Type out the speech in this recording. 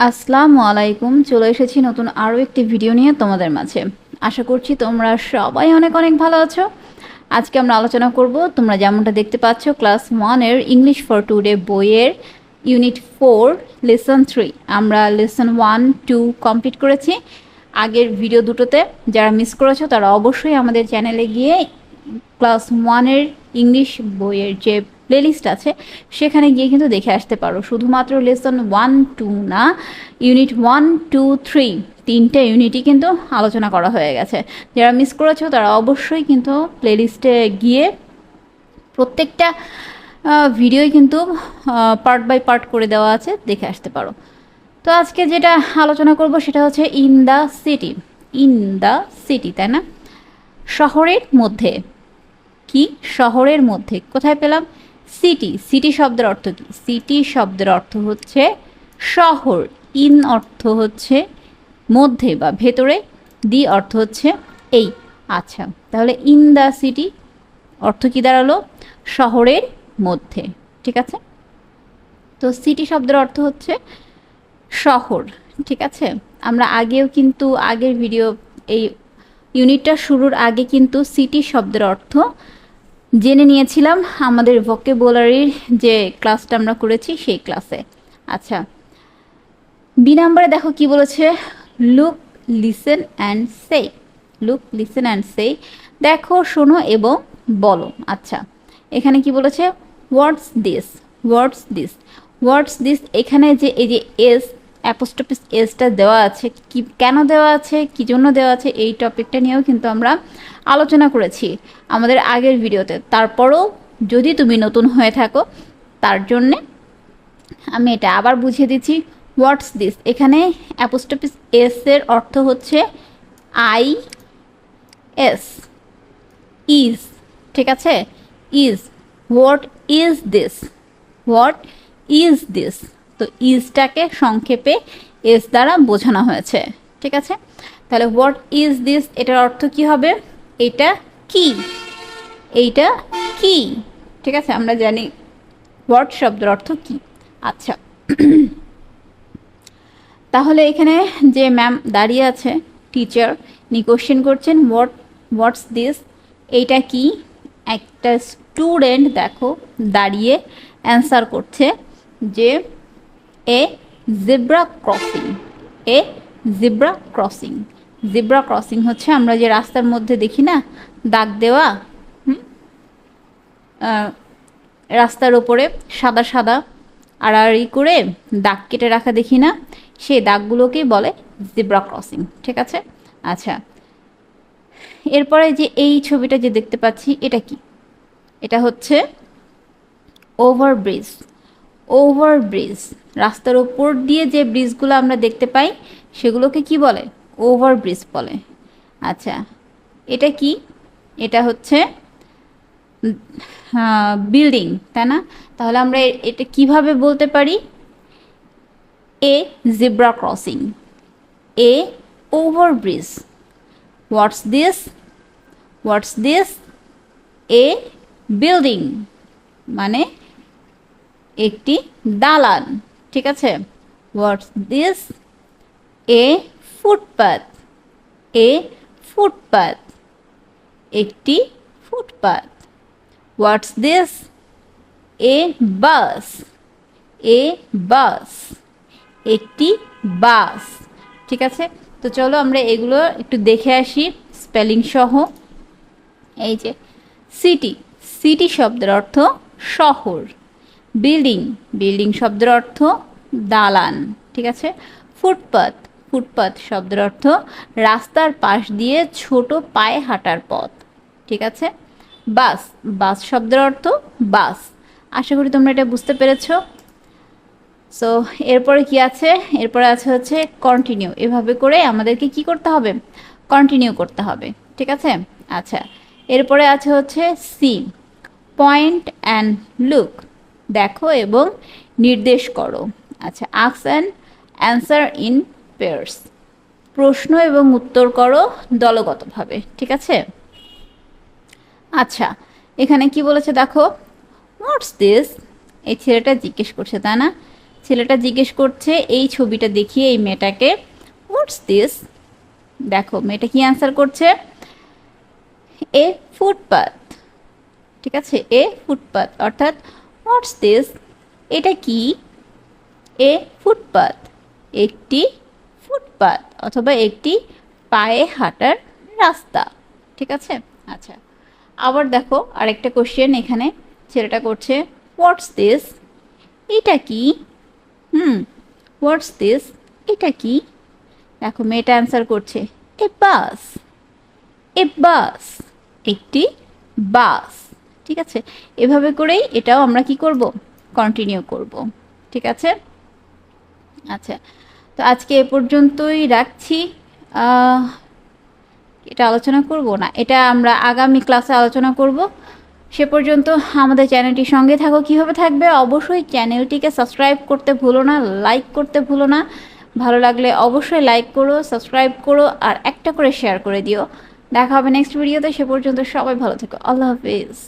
আসসালামু আলাইকুম, চলে এসেছি নতুন আরও একটি ভিডিও নিয়ে তোমাদের মাঝে। আশা করছি তোমরা সবাই অনেক অনেক ভালো আছো। আজকে আমরা আলোচনা করব, তোমরা যেমনটা দেখতে পাচ্ছ, ক্লাস ওয়ানের ইংলিশ ফর টুডে বইয়ের ইউনিট ফোর, লেসন থ্রি। আমরা লেসন ওয়ান, টু কমপ্লিট করেছি। আগের ভিডিও দুটোতে যারা মিস করেছ, তারা অবশ্যই আমাদের চ্যানেলে গিয়ে ক্লাস ওয়ানের ইংলিশ বইয়ের যে প্লেলিস্ট আছে, সেখানে গিয়ে কিন্তু দেখে আসতে পারো। শুধুমাত্র লেসন ওয়ান টু না ইউনিট ওয়ান টু থ্রি তিনটে ইউনিটই কিন্তু আলোচনা করা হয়ে গেছে। যারা মিস করেছ তারা অবশ্যই কিন্তু প্লেলিস্টে গিয়ে প্রত্যেকটা ভিডিওই কিন্তু পার্ট বাই পার্ট করে দেওয়া আছে, দেখে আসতে পারো। তো আজকে যেটা আলোচনা করব সেটা হচ্ছে in the city in the city তাই না? শহরের মধ্যে। কি? শহরের মধ্যে। কোথায় পেলাম? সিটি সিটি শব্দের অর্থ কি? সিটি শব্দের অর্থ হচ্ছে শহর ইন অর্থ হচ্ছে মধ্যে বা ভেতরে দি অর্থ হচ্ছে এই। আচ্ছা তাহলে ইন দ্য সিটি অর্থ কি দাঁড়াল? শহরের মধ্যে, ঠিক আছে? তো সিটি শব্দের অর্থ হচ্ছে শহর, ঠিক আছে? আমরা আগেও কিন্তু, আগের ভিডিও এই ইউনিটটা শুরুর আগে কিন্তু সিটি শব্দের অর্থ জেনে নিয়েছিলাম আমাদের ভোকেবুলারির যে ক্লাসটা আমরা করেছি সেই ক্লাসে আচ্ছা বি নাম্বারে দেখো কি বলেছে? Look listen and say look listen and say দেখো, শোনো এবং বলো। আচ্ছা এখানে কি বলেছে? What's this what's this what's this এখানে যে এই যে এস অ্যাপোস্টপিস এসটা দেওয়া আছে, কি, কেন দেওয়া আছে, কী জন্য দেওয়া আছে, এই টপিকটা নিয়েও কিন্তু আমরা আলোচনা করেছি আমাদের আগের ভিডিওতে। তারপরও যদি তুমি নতুন হয়ে থাকো, তার জন্যে আমি এটা আবার বুঝিয়ে দিচ্ছি হোয়াটস দিস এখানে অ্যাপোস্টপিস এস এর অর্থ হচ্ছে আই এস ইজ ঠিক আছে? Is what is this what is this তো ইজটাকে সংক্ষেপে এস দ্বারা বোঝানো হয়েছে, ঠিক আছে? তাহলে হোয়াট ইজ দিস এটার অর্থ কি হবে? এটা কি? এইটা কি? ঠিক আছে, আমরা জানি হোয়াট শব্দের অর্থ কি। আচ্ছা। তাহলে এখানে যে ম্যাম দাঁড়িয়ে আছে টিচার নি কোশ্চেন করছেন হোয়াট হোয়াটস দিস এইটা কি? একটা স্টুডেন্ট দেখো, দাঁড়িয়ে অ্যান্সার করছে যে a zebra crossing a zebra crossing zebra crossing হচ্ছে, আমরা যে রাস্তার মধ্যে দেখি না, দাগ দেওয়া রাস্তার ওপরে সাদা সাদা আড়াআড়ি করে দাগ কেটে রাখা দেখি না, সেই দাগগুলোকেই বলে জেব্রা ক্রসিং, ঠিক আছে? আচ্ছা এরপরে যে এই ছবিটা যে দেখতে পাচ্ছি, এটা কি? এটা হচ্ছে ওভারব্রিজ ওভারব্রিজ রাস্তার ওপর দিয়ে যে ব্রিজগুলো আমরা দেখতে পাই, সেগুলোকে কি বলে? ওভারব্রিজ বলে। আচ্ছা এটা কি? এটা হচ্ছে বিল্ডিং, তাই না? তাহলে আমরা এটা কীভাবে বলতে পারি? A zebra crossing. A overbridge. What's this? What's this? A building. মানে একটি দালান, ঠিক আছে? What's this? A footpath a footpath একটি footpath what's this a bus. A bus. একটি বাস। ঠিক আছে? তো চলো আমরা এগুলো একটু দেখে আসি স্পেলিং সহ। এই যে সিটি সিটি শব্দের অর্থ শহর। বিল্ডিং বিল্ডিং শব্দের অর্থ দালান। ঠিক আছে? ফুটপাথ ফুটপাথ শব্দের অর্থ রাস্তার পাশ দিয়ে ছোট পায়ে হাঁটার পথ, ঠিক আছে? বাস বাস শব্দের অর্থ বাস। আশা করি তোমরা এটা বুঝতে পেরেছ। সো এরপরে কি আছে? এরপরে আছে হচ্ছে কন্টিনিউ এভাবে করে আমাদেরকে কি করতে হবে? কন্টিনিউ করতে হবে, ঠিক আছে? আচ্ছা এরপরে আছে হচ্ছে সি পয়েন্ট অ্যান্ড লুক দেখো এবং নির্দেশ করো। আচ্ছা আক্স অ্যান্ড অ্যান্সার ইন পেয়ার্স প্রশ্ন এবং উত্তর করো দলগতভাবে, ঠিক আছে? আচ্ছা এখানে কি বলেছে দেখো? হোয়াটস দিস এই ছেলেটা জিজ্ঞেস করছে, তাই না? ছেলেটা জিজ্ঞেস করছে, এই ছবিটা দেখিয়ে এই মেয়েটাকে হোয়াটস দিস দেখো, মেয়েটা কি অ্যান্সার করছে? এ ফুটপাথ ঠিক আছে? এ ফুটপাথ অর্থাৎ হোয়াটস দিস এটা কি? এ ফুটপাথ একটি ফুটপাথ অথবা একটি পায়ে হাঁটার রাস্তা, ঠিক আছে? আচ্ছা আবার দেখো আরেকটা কোশ্চেন এখানে, ছেলেটা করছে হোয়াটস দিস এটা কি? হুম হোয়াটস দিস এটা কি? দেখো, মেয়েটা অ্যান্সার করছে এ বাস এ বাস একটি বাস ঠিক আছে? এভাবে করেই এটাও আমরা কি করব? কন্টিনিউ করব, ঠিক আছে? আচ্ছা তো আজকে এ পর্যন্তই রাখছি। এটা আলোচনা করব না, এটা আমরা আগামী ক্লাসে আলোচনা করব। সে পর্যন্ত আমাদের চ্যানেলটির সঙ্গে থাকো, কীভাবে থাকবে অবশ্যই চ্যানেলটিকে সাবস্ক্রাইব করতে ভুলো না, লাইক করতে ভুলো না। ভালো লাগলে অবশ্যই লাইক করো, সাবস্ক্রাইব করো, আর একটা করে শেয়ার করে দিও। দেখা হবে নেক্সট ভিডিওতে, সে পর্যন্ত সবাই ভালো থেকো। আল্লাহ হাফিজ।